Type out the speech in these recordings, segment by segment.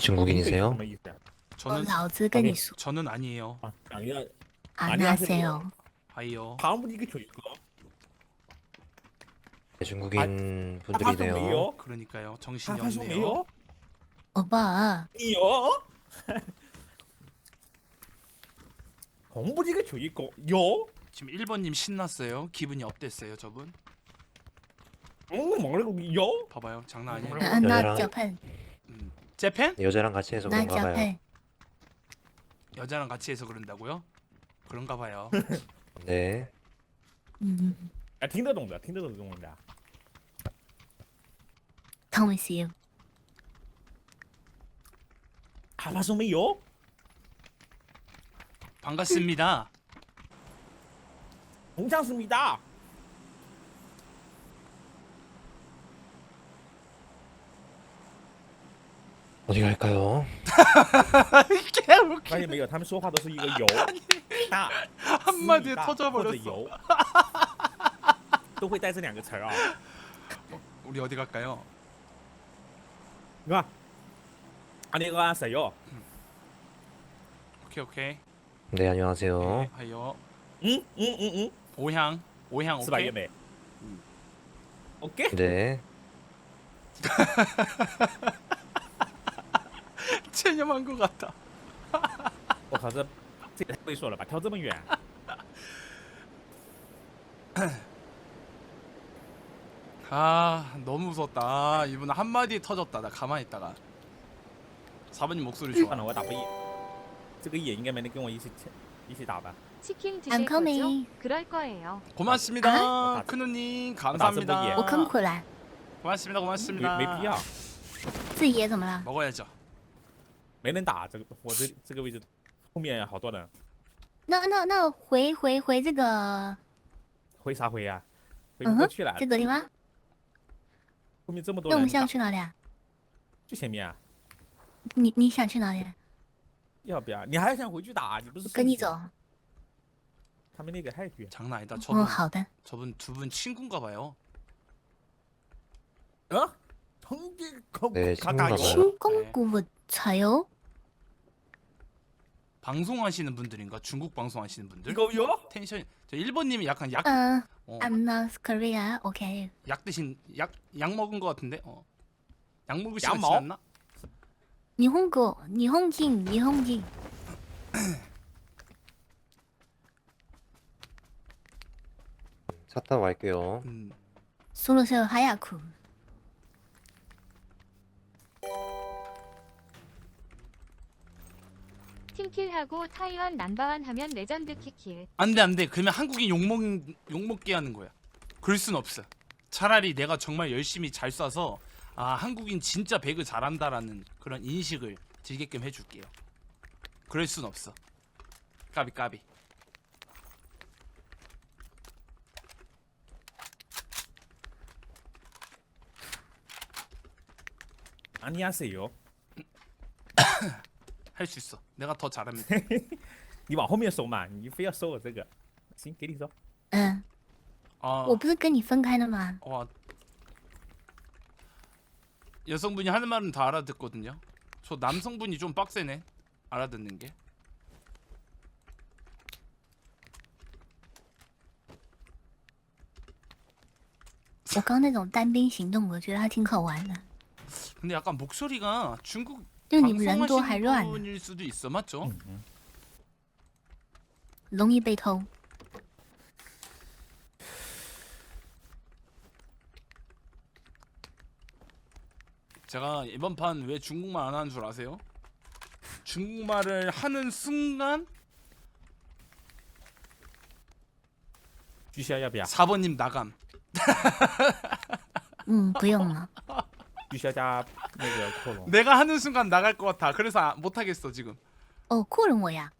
중국인이세요? 什么意思呀？我 저는 老子跟你说 저는 아니에요. 아, 아니야. 안녕하세요. 아이요. 다음 분이 이게 저일까? 네, 중국인 아, 분들이네요. 방송이요? 그러니까요. 아, 정신이 없네요. 방송이요? 오빠, 이요? 공부 이게 저일까? 요? 지금 1번님 신났어요. 기분이 어땠어요, 저분? 응, 뭐라고 요? 봐봐요. 장난 아니에요. 나, 나 여자랑-脚판, 음. 재팬? 네, 여자랑 같이 해서 그런가 봐요. 여자랑 같이 해서 그런다고요? 그런가 봐요. 네. 아, 음, 야 팅더 동자 팅더 동자 Come 하바소미요? 반갑습니다. 동창수입니다 어디 갈까요? 发现没有？他们说话都是一个油，大 한마디에 大或者 터져버렸어. 油，都会带这两个词儿啊。 우리 어디 갈까요? 你看，啊，那个谁哟？ 오케이 오케이. 네, 안녕하세요. 네, 하요. 嗯嗯嗯嗯， 오향. 오향 是吧， 오케이. 月美？OK， 네. 체념한 것 같다. 我靠，这这也太猥琐了吧，跳这么远。 아 너무 무섭다. 아, 이분 한마디 터졌다. 나 가만히 있다가. 4번님 목소리 算 좋아. 了，我打不赢，这个野应该没能跟我一起一起打吧？ 치킨 I'm 드실 거죠? coming. 그럴 거예요. 고맙습니다. 아? 큰우님 나 감사합니다. 예. 我坑苦来， 고맙습니다. 没 고맙습니다. 没必要，自爷怎么了？ 먹어야죠. 没人打这个，我这这个位置后面好多人，那那那回回回这个，回啥回呀？回嗯哼不过去了，这个地方，后面这么多那我们人打，现在去哪里啊？就前面啊。你你想去哪里？要不要？你还想回去打？你不是跟你送我走。他们那个太远。 장난 아니다. 哦， 저분 好的。 저분 두 분 친구인가 봐요. 啊，从这个对咔咔亲有了亲公古才有， 방송하시는 분들인가? 중국 방송하시는 분들? 이거요? 텐션이 저 1번님이 약간 약, Uh, 어, I'm not Korea. Okay. 약 드신 약, 약 먹은 것 같은데? 어. 약 먹을 시간 먹어? 지났나? 니혼고, 니혼긴, 니혼긴. 차타 갈게요. 음. 소로세요 하야쿠. 팀킬하고 타이완 남바완 하면 레전드 키킬. 안돼 안돼. 그러면 한국인 욕먹 욕먹게 하는 거야. 그럴 순 없어. 차라리 내가 정말 열심히 잘 쏴서 아 한국인 진짜 배그 잘한다라는 그런 인식을 들게끔 해줄게요. 그럴 순 없어. 까비 까비. 안녕하세요。 할 수 있어 내가 더 잘하면 你往后面收嘛，你非要收我这个，行，给你收。嗯， 아, 我不是跟你分开的吗？ 와 여성분이 하는 말은 다 알아듣거든요 저 남성분이 좀 빡세네 알아듣는 게 我刚那种单兵行动，我觉得还挺好玩的。 근데 약간 목소리가 중국 就你们人多还 방송하시는 乱呢， 분일 수도 있어 맞죠? 嗯嗯，容易被偷。 제가 이번 판 왜 중국말 안 하는 줄 아세요? 중국말을 하는 순간 巨蟹要不要？ 4번님 나감 嗯，不用了。 巨蟹加那个扩容。 내가 하는 순간 나갈 것 같아 그래서 아- 못하겠어 지금 哦，扩容我呀！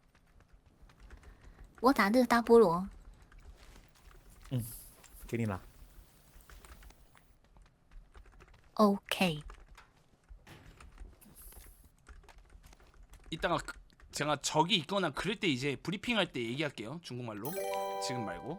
我打这个大菠萝，给你了。 OK。 이따가 그- 제가 적이 있거나 그럴 때 이제 브리핑 할 때 얘기할게요 중국말로 지금 말고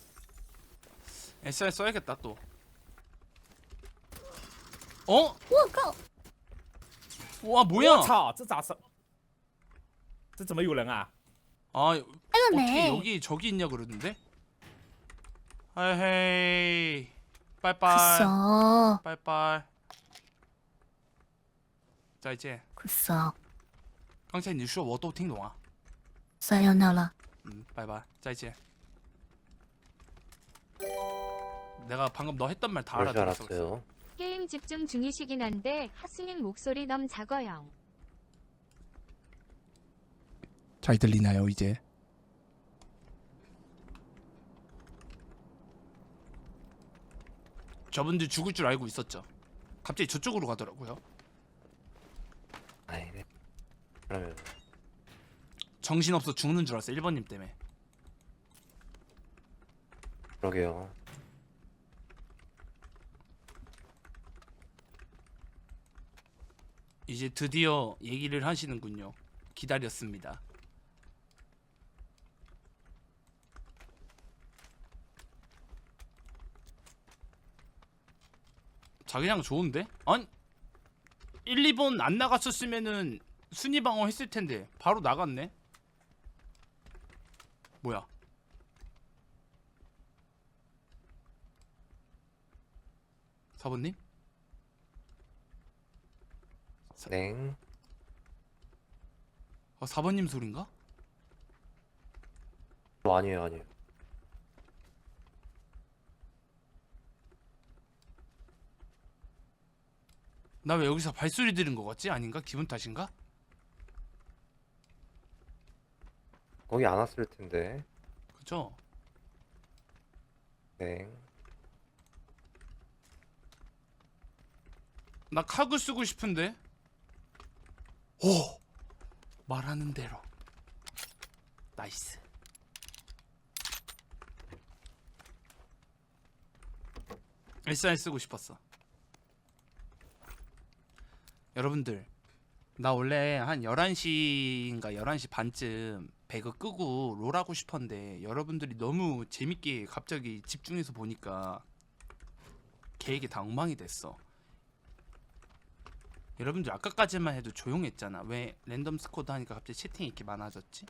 SR 써야겠다 또. 어? 我靠， 와 我 뭐야? 操，这咋是？这怎么有人啊？ 아 还有 어떻게 没？ 여기 저기 있냐 그러던데? 아헤이 可 빠이빠이 怂， 빠이빠이 再见可怂，刚才你说我都听懂啊算要闹了。嗯拜拜再见 내가 방금 너 했던 말다 그럴 줄 알아들었어 알았어요. 게임 집중 중이시긴 한데 하스님 목소리 너무 작아요. 잘 들리나요 이제? 저분들 죽을 줄 알고 있었죠 갑자기 저쪽으로 가더라고요 아이, 네. 그러면 정신없어 죽는 줄 알았어 1번님 때문에 그러게요. 이제 드디어 얘기를 하시는군요. 기다렸습니다. 자기장 좋은데? 아니 1, 2번 안 나갔었으면은 순위 방어 했을 텐데 바로 나갔네. 뭐야? 사번님? 네. 아, 4번님 소린가? 어, 아니에요, 아니에요. 나 왜 여기서 발소리 들은 거 같지? 아닌가? 기분 탓인가? 거기 안 왔을 텐데. 그죠? 네. 나 카그 쓰고 싶은데. 오! 말하는 대로. 나이스. SR 쓰고 싶었어. 여러분들, 나 원래 한 11시인가 11시 반쯤 배그 끄고 롤 하고 싶었는데 여러분들이 너무 재밌게 갑자기 집중해서 보니까 계획이 다 엉망이 됐어. 여러분들 아까까지만 해도 조용했잖아. 왜 랜덤 스쿼드 하니까 갑자기 채팅이 이렇게 많아졌지?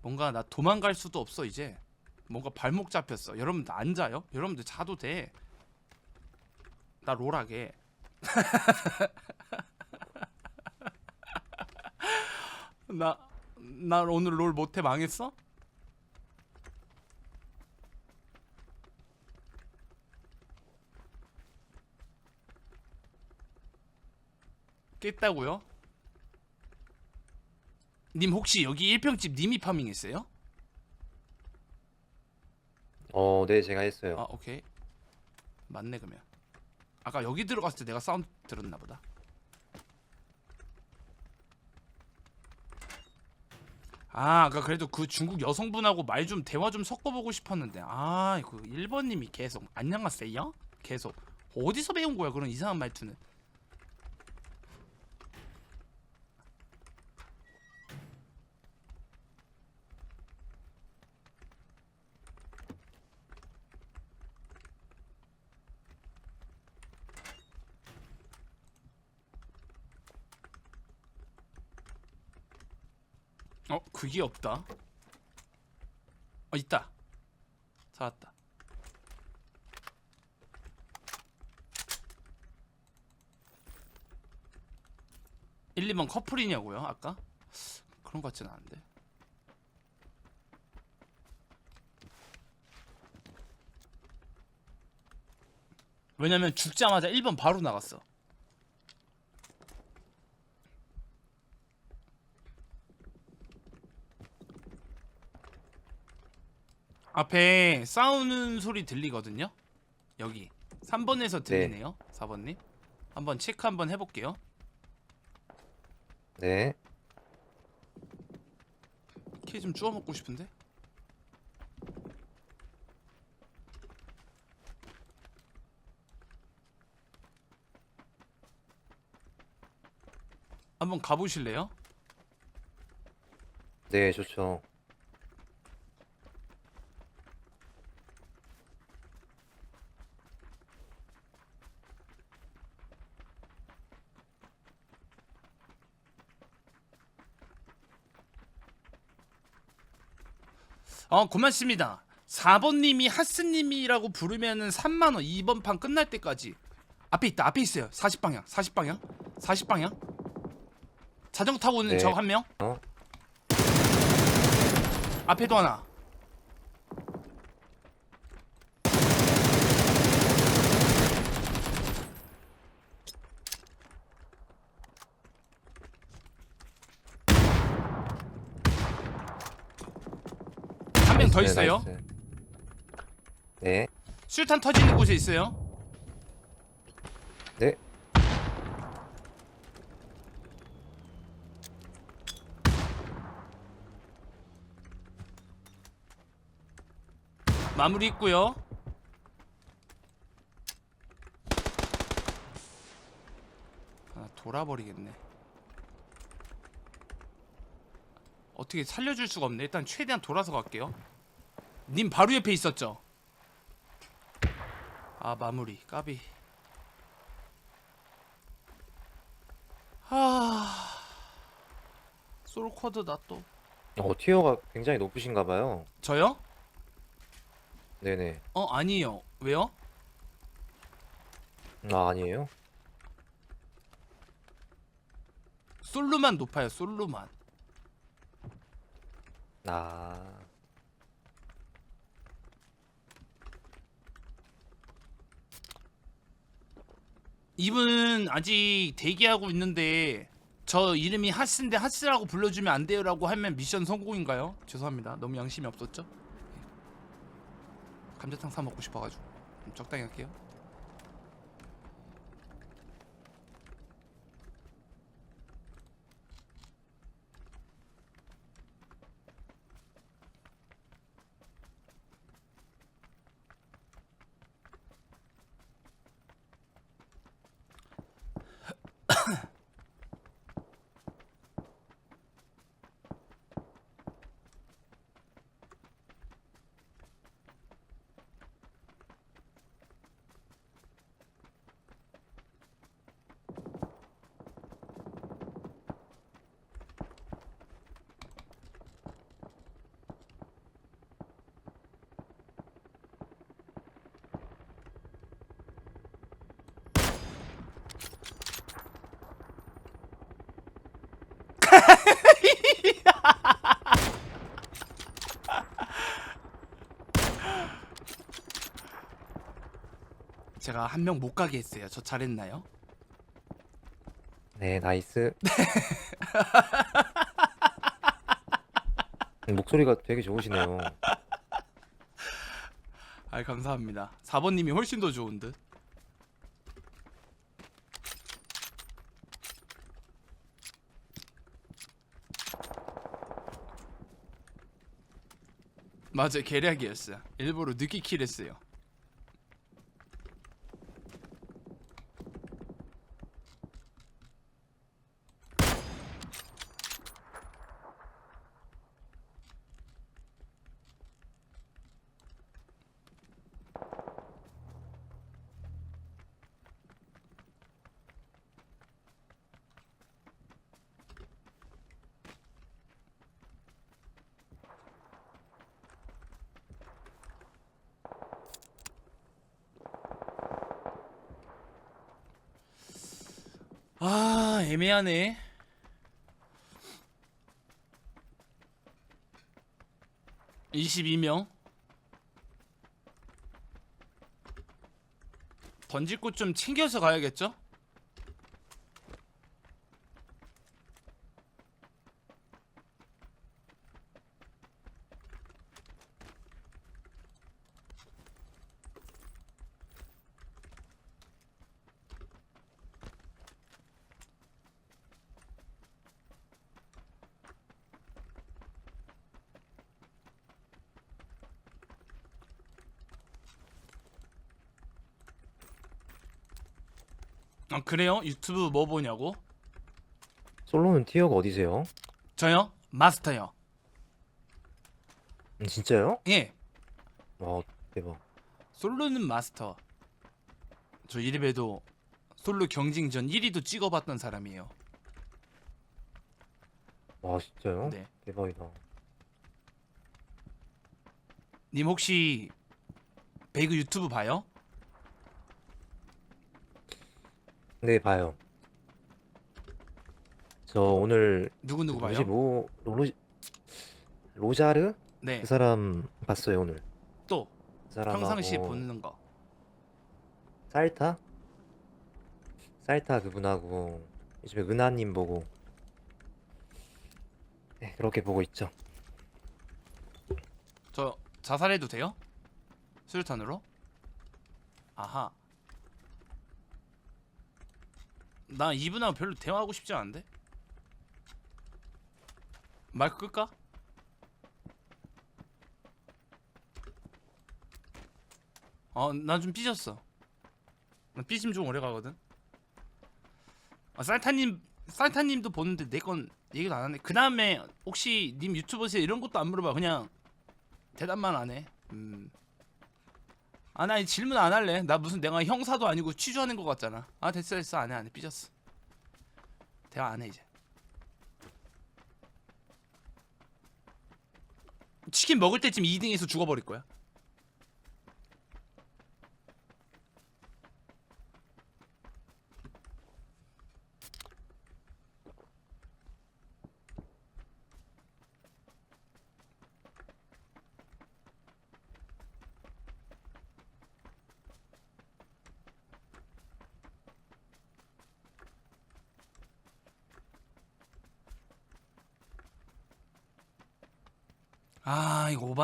뭔가 나 도망갈 수도 없어 이제. 뭔가 발목 잡혔어. 여러분들 앉아요? 여러분들 자도 돼. 나 롤하게. 나, 나 오늘 롤 못해 망했어? 깼다고요? 님 혹시 여기 1평집 님이 파밍했어요? 어, 네, 제가 했어요. 아 오케이 맞네 그러면 아까 여기 들어갔을 때 내가 사운드 들었나 보다 아 아까 그래도 그 중국 여성분하고 말 좀 대화 좀 섞어보고 싶었는데 아그 1번님이 계속 안녕하세요? 계속 어디서 배운 거야 그런 이상한 말투는 어 그게 없다. 어 있다. 찾았다. 일 2번 커플이냐고요 아까? 그런 것 같지는 않은데. 왜냐면 죽자마자 1번 바로 나갔어 앞에 싸우는 소리 들리거든요. 여기 3번에서 들리네요. 4번님. 한번 체크 한번 해볼게요. 네. 키 좀 주워 먹고 싶은데. 한번 가보실래요? 네, 좋죠. 어 고맙습니다. 4번님이 하스님이라고 부르면은 3만원 2번 판 끝날 때까지 앞에 있다 앞에 있어요 40방향 40방향 40방향 자전거 타고 오는 네. 저 한명 어? 앞에도 하나 한 명 더 나이스, 있어요 나이스. 네. 수류탄 터지는 곳에 있어요 네. 마무리 있고요. 아, 돌아버리겠네. 어떻게 살려줄 수가 없네. 일단 최대한 돌아서 갈게요. 님 바로 옆에 있었죠? 아 마무리 까비. 하... 솔쿼드 나 또. 어, 티어가 굉장히 높으신가 봐요. 저요? 네네. 어 아니에요. 왜요? 아, 아니에요? 솔로만 높아요. 솔로만. 아. 이분 아직 대기하고 있는데 저 이름이 하스인데 하스라고 불러주면 안 돼요라고 하면 미션 성공인가요? 죄송합니다. 너무 양심이 없었죠? 예. 감자탕 사 먹고 싶어가지고 좀 적당히 할게요. 제가 한 명 못 가게 했어요. 저 잘했나요? 네, 나이스. 목소리가 되게 좋으시네요. 아 감사합니다. 4번님이 훨씬 더 좋은 듯. 맞아 계략이었어. 일부러 늦게 킬했어요. 아 애매하네. (22명) 던질 곳 좀 챙겨서 가야겠죠? 아 그래요? 유튜브 뭐 보냐고? 솔로는 티어가 어디세요? 저요? 마스터요. 음, 진짜요? 예. 와 대박. 솔로는 마스터. 저 이래봬도 솔로 경쟁전 1위도 찍어봤던 사람이에요. 와 진짜요? 네. 대박이다. 님 혹시 배그 유튜브 봐요? 네 봐요. 저 오늘 누구 누구 봐요? 로, 로자르 네. 그 사람 봤어요 오늘. 또그 사람하고 평상시에 보는 거. 쌀타? 쌀타 그분하고 요즘에 은하님 보고 네 그렇게 보고 있죠. 저 자살해도 돼요? 수류탄으로? 아하. 나 이분하고 별로 대화하고 싶지 않은데? 마이크 끌까? 어, 난 좀 삐졌어. 나 삐짐 좀 오래 가거든. 아, 쌀타님, 쌀타님도 보는데 내 건 얘기도 안 하네. 그 다음에 혹시 님 유튜버에서 이런 것도 안 물어봐. 그냥 대답만 안 해. 음. 아, 나이 질문 안 할래. 나 무슨 내가 형사도 아니고 취조하는 것 같잖아. 아, 됐어, 됐어. 안 해, 안 해. 삐졌어. 대화 안 해, 이제. 치킨 먹을 때쯤 2등에서 죽어버릴 거야.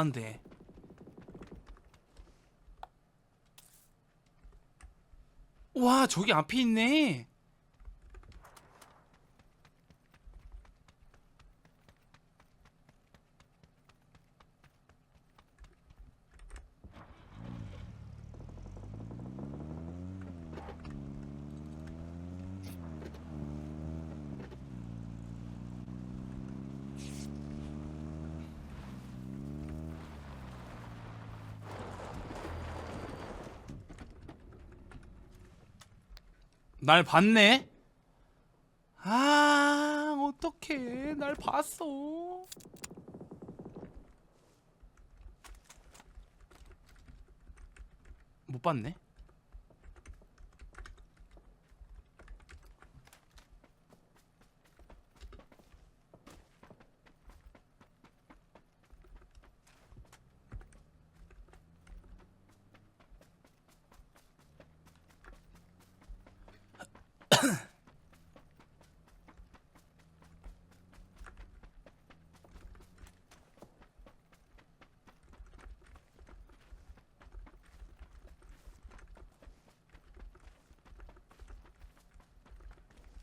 오반데. 와, 저기 앞에 있네. 날 봤네? 아, 어떡해. 날 봤어. 못 봤네.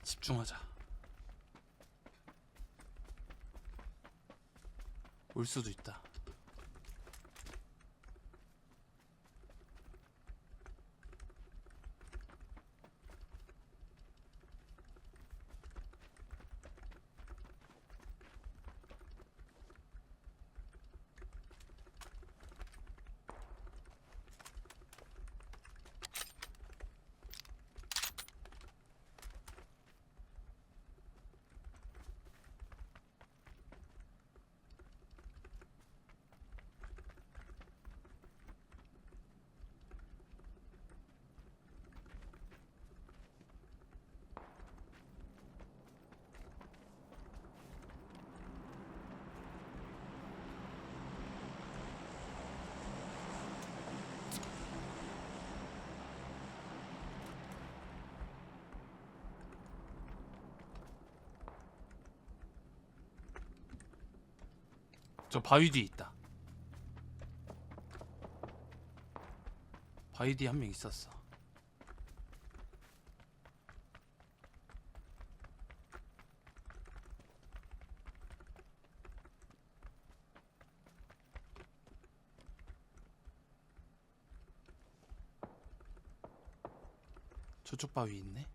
집중하자. 올 수도 있다. 저 바위 뒤에 있다. 바위 뒤에 한 명 있었어. 저쪽 바위 있네.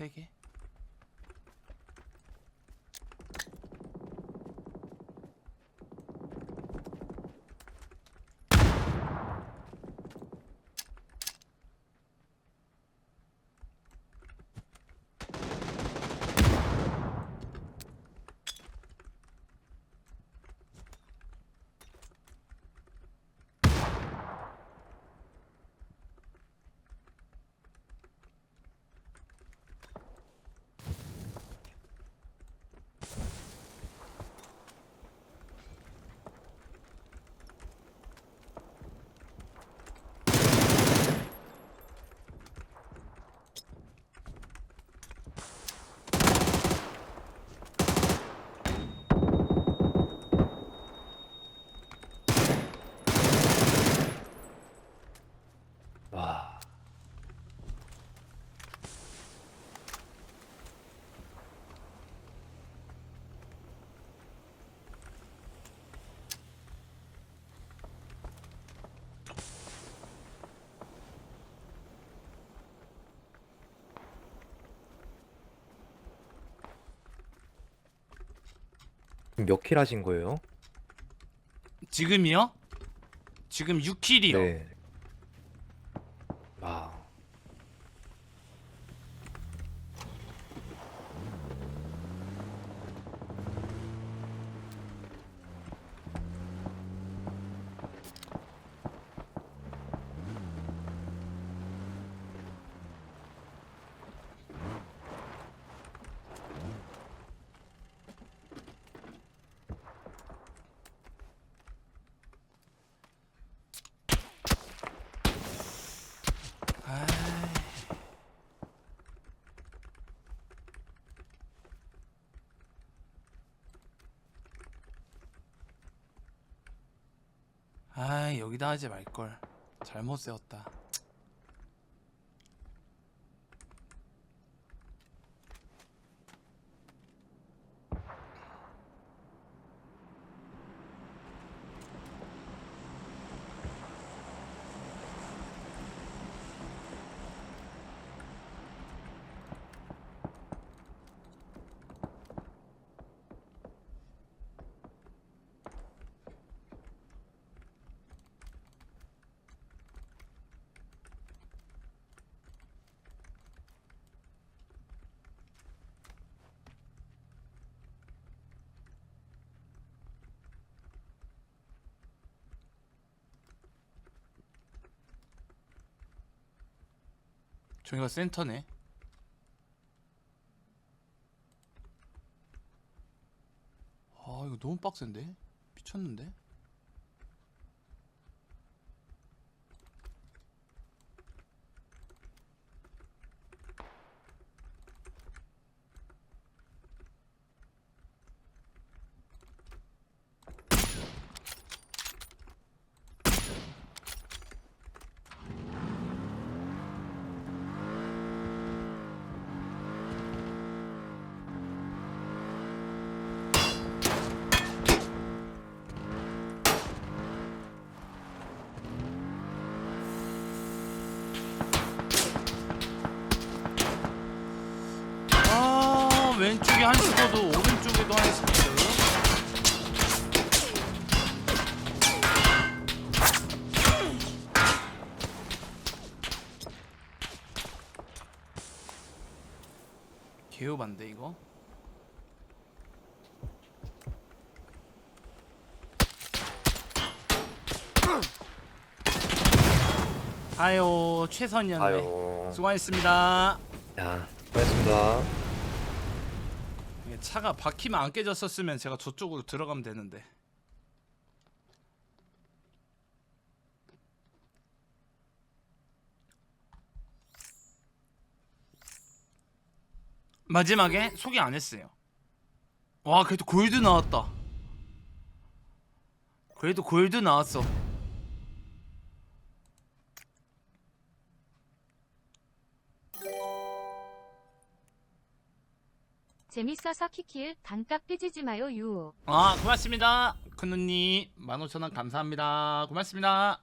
세 개? 와. 몇 킬 하신 거예요? 지금이요? 지금 6킬이요. 네. 와. 아이. 아 여기다 하지 말걸. 잘못 세웠다 저기가 센터네. 아 이거 너무 빡센데? 미쳤는데 아 왼쪽에 한 스쿼드 오른쪽에도 한 스쿼드 개요반데 이거 아유 최선이었네 아유. 수고하셨습니다 야, 고맙습니다. 차가 바퀴만 안 깨졌었으면 제가 저쪽으로 들어가면 되는데. 마지막에 소개 안 했어요. 와, 그래도 골드 나왔다. 그래도 골드 나왔어. 재밌어서 키킬 단값 삐지지 마요 유. 아, 고맙습니다. 큰누님 15,000원 감사합니다. 고맙습니다.